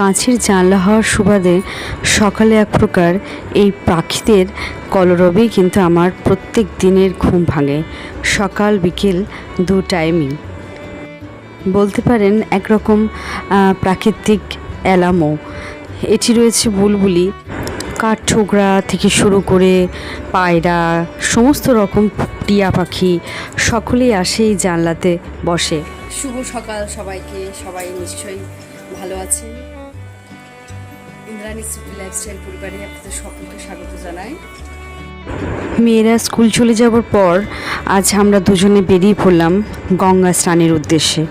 কাঁচের জানলা হওয়ার সুবাদে সকালে এক প্রকার এই পাখিদের কলরবেই কিন্তু আমার প্রত্যেক দিনের ঘুম ভাঙে। সকাল, বিকেল দু টাইমই বলতে পারেন একরকম প্রাকৃতিক অ্যালামো এটি রয়েছে বুলবুলি, কাঠঠোকরা থেকে শুরু করে পায়রা, সমস্ত রকম টিয়া পাখি সকলেই আসে এই জানলাতে বসে। শুভ সকাল সবাইকে, সবাই নিশ্চয়ই ভালো আছেন। ইন্দ্রাণী সুপি লাইফস্টাইল পরিবারে আপনাদের সকলকে স্বাগত জানাই। মেয়েরা স্কুল চলে যাওয়ার পর আজ আমরা দুজনে বেরিয়ে পড়লাম গঙ্গা স্নানের উদ্দেশ্যে।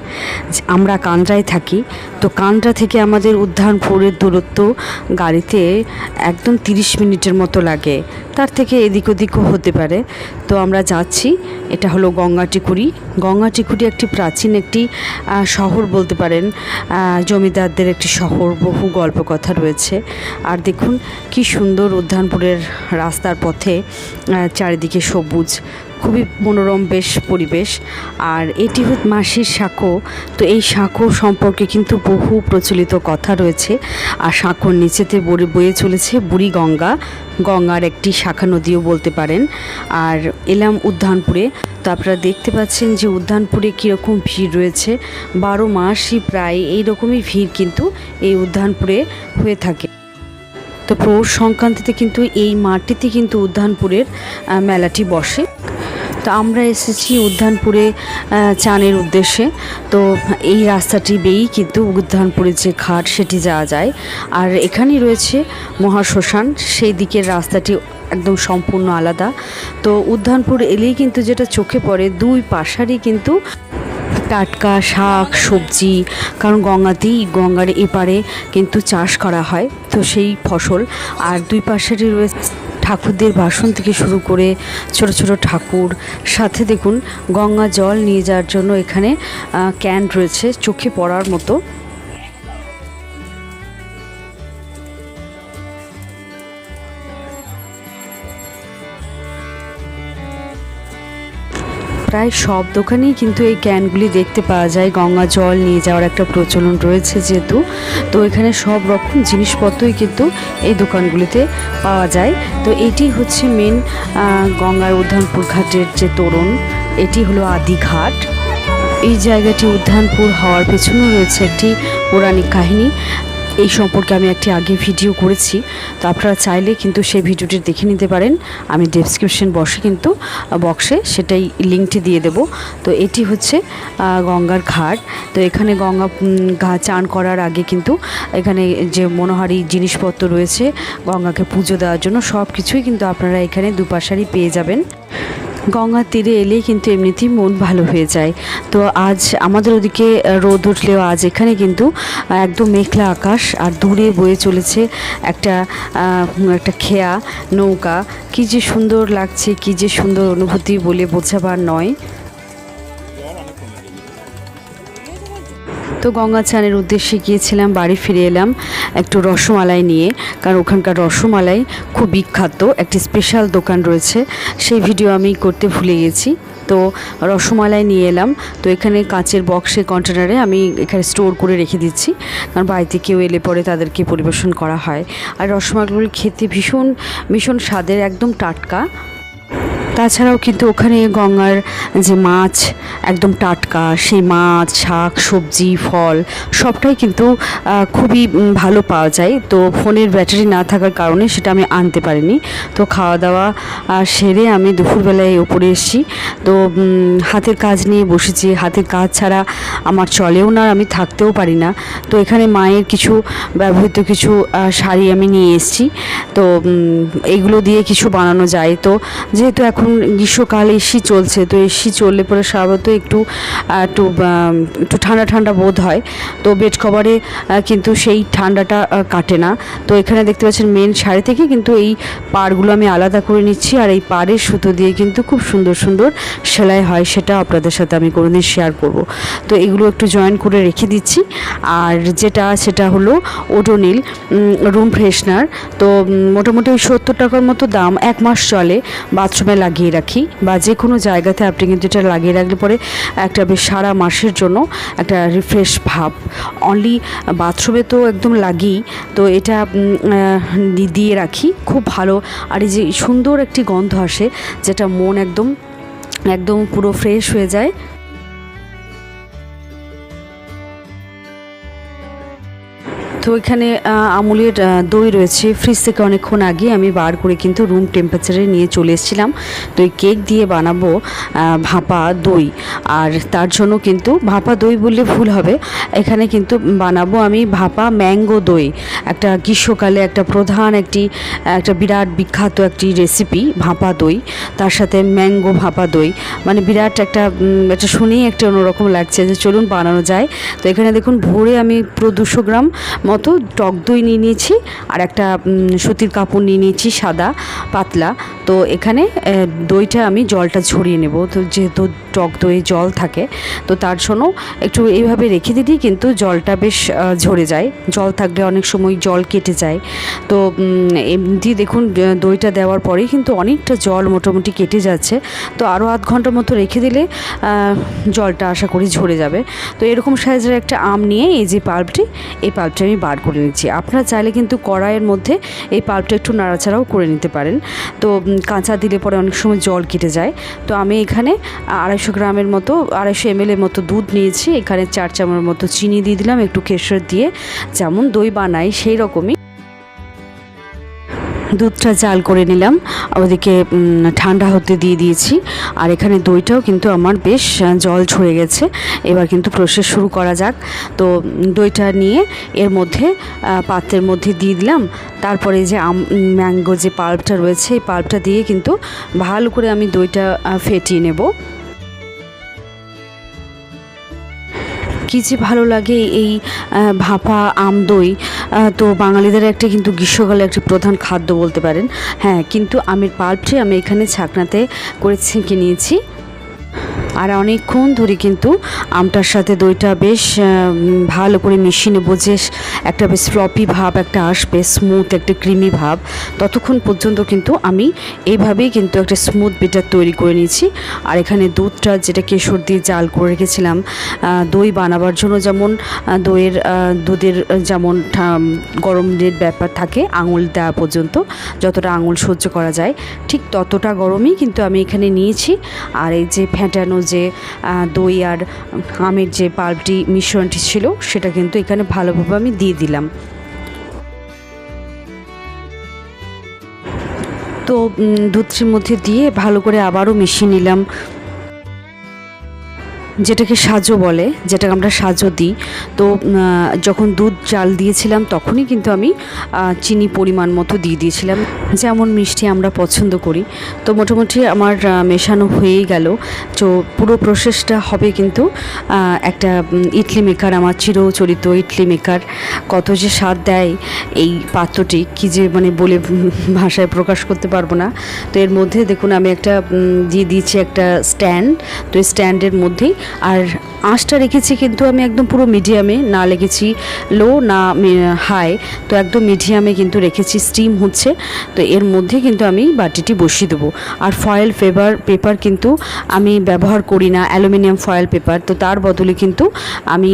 আমরা কান্দ্রায় থাকি, তো কান্দ্রা থেকে আমাদের উদ্যানপুরের দূরত্ব গাড়িতে একদম তিরিশ মিনিটের মতো লাগে। তার থেকে এদিক ওদিকও হতে পারে। তো আমরা যাচ্ছি, এটা হলো গঙ্গাটিকুড়ি গঙ্গাটিকুড়ি একটি প্রাচীন একটি শহর বলতে পারেন। জমিদারদের একটি শহর, বহু গল্প কথা রয়েছে। আর দেখুন, কি সুন্দর উদ্যানপুরের রাস্তার পথে চারিদিকে সবুজ, খুবই মনোরম বেশ পরিবেশ। আর এটি হচ্ছে মাসির সাঁকো তো এই সাঁকো সম্পর্কে কিন্তু বহু প্রচলিত কথা রয়েছে। আর সাঁকোর নিচেতে বয়ে বয়ে চলেছে বুড়ি গঙ্গা গঙ্গার একটি শাখা নদীও বলতে পারেন। আর এলাম উদ্যানপুরে। তো আপনারা দেখতে পাচ্ছেন যে উদ্যানপুরে কীরকম ভিড় রয়েছে। বারো মাসই প্রায় এই রকমই ভিড় কিন্তু এই উদ্যানপুরে হয়ে থাকে। তো পৌষ সংক্রান্তিতে কিন্তু এই মাঠটিতে কিন্তু উদ্যানপুরের মেলাটি বসে। তো আমরা এসেছি উদ্যানপুরে চানের উদ্দেশ্যে। তো এই রাস্তাটি বেয়েই কিন্তু উদ্যানপুরের যে ঘাট, সেটি যাওয়া যায়। আর এখানেই রয়েছে মহাশ্মশান, সেই দিকের রাস্তাটি একদম সম্পূর্ণ আলাদা। তো উদ্যানপুর এলেই কিন্তু যেটা চোখে পড়ে, দুই পাশারই কিন্তু টাটকা শাক, সবজি, কারণ গঙ্গাতেই গঙ্গার এপারে কিন্তু চাষ করা হয়, তো সেই ফসল। আর দুই পাশেরই রয়েছে ঠাকুরদের বাসন থেকে শুরু করে ছোট ছোট ঠাকুর। সাথে দেখুন, গঙ্গা জল নিয়ে যাওয়ার জন্য এখানে ক্যান রয়েছে, চোখে পড়ার মতো। প্রায় সব দোকানেই কিন্তু এই ক্যানগুলি দেখতে পাওয়া যায়। গঙ্গা জল নিয়ে যাওয়ার একটা প্রচলন রয়েছে যেহেতু। তো এখানে সব রকম জিনিসপত্রই কিন্তু এই দোকানগুলিতে পাওয়া যায়। তো এটি হচ্ছে মেন গঙ্গার উদ্যানপুর ঘাটের যে তোরণ, এটি হলো আদি ঘাট। এই জায়গাটি উদ্যানপুর হওয়ার পেছনেও রয়েছে একটি পৌরাণিক কাহিনী। এই সম্পর্কে আমি একটি আগে ভিডিও করেছি, তো আপনারা চাইলে কিন্তু সেই ভিডিওটি দেখে নিতে পারেন। আমি ডেসক্রিপশন বসে কিন্তু বক্সে সেটাই লিঙ্কটি দিয়ে দেব। তো এটি হচ্ছে গঙ্গার ঘাট। তো এখানে গঙ্গা ঘা চান করার আগে কিন্তু এখানে যে মনোহারি জিনিসপত্র রয়েছে, গঙ্গাকে পুজো দেওয়ার জন্য সব কিছুই কিন্তু আপনারা এখানে দুপাশারই পেয়ে যাবেন। গঙ্গার তীরে এলে কিন্তু এমনিতেই মন ভালো হয়ে যায়। তো আজ আমাদের ওদিকে রোদ উঠলেও আজ এখানে কিন্তু একদম মেঘলা আকাশ আর দূরে বয়ে চলেছে একটা একটা খেয়া নৌকা। কি যে সুন্দর লাগছে, কি যে সুন্দর অনুভূতি বলে বোঝাবার নয়। তো গঙ্গা চানের উদ্দেশ্যে গিয়েছিলাম, বাড়ি ফিরে এলাম একটু রসমালাই নিয়ে, কারণ ওখানকার রসমালাই খুব বিখ্যাত, একটি স্পেশাল দোকান রয়েছে, সেই ভিডিও আমি করতে ভুলে গেছি। তো রসমালাই নিয়ে এলাম, তো এখানে কাঁচের বক্সে কন্টেনারে আমি এখানে স্টোর করে রেখে দিচ্ছি, কারণ বাড়িতে কেউ এলে পরে তাদেরকে পরিবেশন করা হয়। আর রসমালাইগুলো খেতে ভীষণ ভীষণ স্বাদের, একদম টাটকা। তাছাড়াও কিন্তু ওখানে গঙ্গার যে মাছ, একদম টাটকা, সেই মাছ, শাক, সবজি, ফল, সবটাই কিন্তু খুবই ভালো পাওয়া যায়। তো ফোনের ব্যাটারি না থাকার কারণে সেটা আমি আনতে পারিনি। তো খাওয়া দাওয়া সেরে আমি দুপুরবেলায় ওপরে এসেছি। তো হাতের কাজ নিয়ে বসেছি। হাতের কাজ ছাড়া আমার চলেও না, আমি থাকতেও পারি না। তো এখানে মায়ের কিছু ব্যবহৃত কিছু শাড়ি আমি নিয়ে এসেছি। তো এগুলো দিয়ে কিছু বানানো যায়। তো যেহেতু এখন গ্রীষ্মকাল, এসি চলছে, তো এসি চললে পরে স্বাভাবিক একটু একটু একটু ঠান্ডা ঠান্ডা বোধ হয়। তো বেড কভারে কিন্তু সেই ঠান্ডাটা কাটে না। তো এখানে দেখতে পাচ্ছেন মেন শাড়ি থেকে কিন্তু এই পাড়গুলো আমি আলাদা করে নিচ্ছি। আর এই পাড়ের সুতো দিয়ে কিন্তু খুব সুন্দর সুন্দর সেলাই হয়, সেটা আপনাদের সাথে আমি কোনোদিন শেয়ার করব। তো এগুলো একটু জয়েন করে রেখে দিচ্ছি। আর যেটা, সেটা হলো ওডোনিল রুম ফ্রেশনার তো মোটামুটি ওই সত্তর টাকার মতো দাম এক মাস চলে বাথরুমে লাগিয়ে রাখি বা যে কোনো জায়গাতে আপনি কিন্তু এটা লাগিয়ে রাখলে পরে একটা বেশ সারা মাসের জন্য একটা রিফ্রেশ ভাব। অনলি বাথরুমে তো একদম লাগি, তো এটা দিয়ে রাখি। খুব ভালো। আর এই যে সুন্দর একটি গন্ধ আসে, যেটা মন একদম একদম পুরো ফ্রেশ হয়ে যায়। তো এখানে আমুলের দই রয়েছে। ফ্রিজ থেকে অনেকক্ষণ আগে আমি বার করে কিন্তু রুম টেম্পারেচারে নিয়ে চলে এসেছিলাম। তো এই কেক দিয়ে বানাবো ভাপা দই। আর তার জন্য কিন্তু ভাপা দই বললে ভুল হবে। এখানে কিন্তু বানাবো আমি ভাপা ম্যাঙ্গো দই। একটা গ্রীষ্মকালে একটা প্রধান একটি, একটা বিরাট বিখ্যাত একটি রেসিপি ভাপা দই। তার সাথে ম্যাঙ্গো ভাপা দই। মানে বিরাট একটা এটা শুনেই একটা অন্যরকম লাগছে যে চলুন বানানো যায়। তো এখানে দেখুন, ভোরে আমি পুরো দুশো গ্রাম মতো টক দই নিয়ে নিয়েছি আর একটা সুতির কাপড় নিয়ে নিয়েছি সাদা পাতলা। তো এখানে দইটা আমি জলটা ঝরিয়ে নেব। তো যেহেতু টক দইয়ে জল থাকে, তো তার জন্য একটু এইভাবে রেখে দিলেই কিন্তু জলটা বেশ ঝরে যায়। জল থাকলে অনেক সময় জল কেটে যায়। তো এমনি দেখুন দইটা দেওয়ার পরেই কিন্তু অনেকটা জল মোটামুটি কেটে যাচ্ছে। তো আরও আধ ঘণ্টার মতো রেখে দিলে জলটা আশা করি ঝরে যাবে। তো এরকম সাইজের একটা আম নিয়ে এই যে পাল্পটি, এই পাল্পটা আমি বার করে নিচ্ছি। আপনারা চাইলে কিন্তু কড়াইয়ের মধ্যে এই পাল্পটা একটু নাড়াচাড়াও করে নিতে পারেন। তো কাঁচা দিলে পরে অনেক সময় জল কেটে যায়। তো আমি এখানে আড়াইশো গ্রামের মতো, আড়াইশো এম এর মতো দুধ নিয়েছি। এখানে চার চামচের মতো চিনি দিয়ে দিলাম, একটু কেশর দিয়ে। যেমন দই বানাই, সেই রকমই। দুধটা জাল করে নিলাম। ওদিকে ঠান্ডা হতে দিয়ে দিয়েছি। আর এখানে দইটাও কিন্তু আমার বেশ জল ছড়ে গেছে। এবার কিন্তু প্রসেস শুরু করা যাক। তো, দইটা নিয়ে এর মধ্যে পাত্রের মধ্যে দিয়ে দিলাম। তারপরে যে আম, ম্যাঙ্গো যে পাল্পটা রয়েছে, এই পাল্পটা দিয়ে কিন্তু ভালো করে আমি দইটা ফেটিয়ে নেব। কী যে ভালো লাগে এই ভাপা, আম, দই। তো বাঙালিদের একটা কিন্তু গ্রীষ্মকালে একটি প্রধান খাদ্য বলতে পারেন। হ্যাঁ কিন্তু আমের পাল্পটি আমি এখানে ছাকনাতে করে ছেঁকে নিয়েছি। আর অনেকক্ষণ ধরে কিন্তু আমটার সাথে দইটা বেশ ভালো করে মিশিয়ে নেব, যে একটা বেশ ফ্লপি ভাব, একটা আসবে স্মুথ একটা ক্রিমি ভাব। ততক্ষণ পর্যন্ত কিন্তু আমি এইভাবেই কিন্তু একটা স্মুথ বেটার তৈরি করে নিয়েছি। আর এখানে দুধটা যেটা কেশর দিয়ে জাল করে রেখেছিলাম দই বানাবার জন্য যেমন দইয়ের দুধের যেমন গরমের ব্যাপার থাকে, আঙুল দেওয়া পর্যন্ত যতটা আঙুল সহ্য করা যায়, ঠিক ততটা গরমই কিন্তু আমি এখানে নিয়েছি। আর এই যে ফ্যাটানো যে দই আর আমের যে পাল্পটি, মিশ্রণটি ছিল, সেটা কিন্তু এখানে ভালোভাবে আমি দিয়ে দিলাম। তো দুধটির মধ্যে দিয়ে ভালো করে আবারও মিশিয়ে নিলাম। যেটাকে সাজো বলে, যেটাকে আমরা সাজো দিই। তো যখন দুধ জাল দিয়েছিলাম তখনই কিন্তু আমি চিনি পরিমাণ মতো দিয়ে দিয়েছিলাম। যেমন মিষ্টি আমরা পছন্দ করি। তো মোটামুটি আমার মেশানো হয়েই গেল। তো পুরো প্রসেসটা হবে কিন্তু একটা ইডলি মেকার, আমার চিরচরিত ইডলি মেকার। কত যে স্বাদ দেয় এই পাত্রটি, কি যে মানে বলে ভাষায় প্রকাশ করতে পারব না। তো এর মধ্যে দেখুন, আমি একটা দিয়ে দিয়েছি একটা স্ট্যান্ড। তো স্ট্যান্ডের মধ্যেই আর আঁচটা রেখেছি কিন্তু আমি একদম পুরো মিডিয়ামে, না লেগেছি লো, না হাই, তো একদম মিডিয়ামে কিন্তু রেখেছি, স্টিম হচ্ছে, তো এর মধ্যে কিন্তু আমি বাটিটি বসিয়ে দেবো। আর ফয়েল পেপার পেপার কিন্তু আমি ব্যবহার করি না, অ্যালুমিনিয়াম ফয়েল পেপার, তো তার বদলে কিন্তু আমি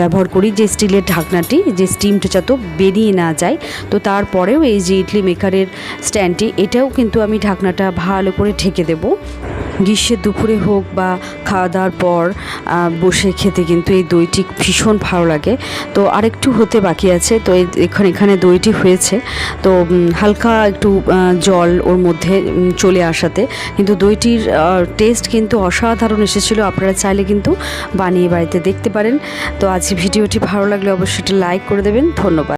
ব্যবহার করি যে স্টিলের ঢাকনাটি, যে স্টিমটা যত বেরিয়ে না যায়, তো তারপরেও এই যে ইডলি মেকারের স্ট্যান্ডটি, এটাও কিন্তু আমি ঢাকনাটা ভালো করে ঢেকে দেবো। গ্রীষ্মের দুপুরে হোক বা খাওয়া দাওয়ার পর বসে খেতে কিন্তু এই দইটি ভীষণ ভালো লাগে। তো আরেকটু হতে বাকি আছে, তো এখানে এখানে দইটি হয়েছে। তো হালকা একটু জল ওর মধ্যে চলে আসাতে। কিন্তু দইটির টেস্ট কিন্তু অসাধারণ এসেছিল, আপনারা চাইলে কিন্তু বানিয়ে বাড়িতে দেখতে পারেন। তো আজ ভিডিওটি ভালো লাগলে অবশ্যই লাইক করে দেবেন। ধন্যবাদ।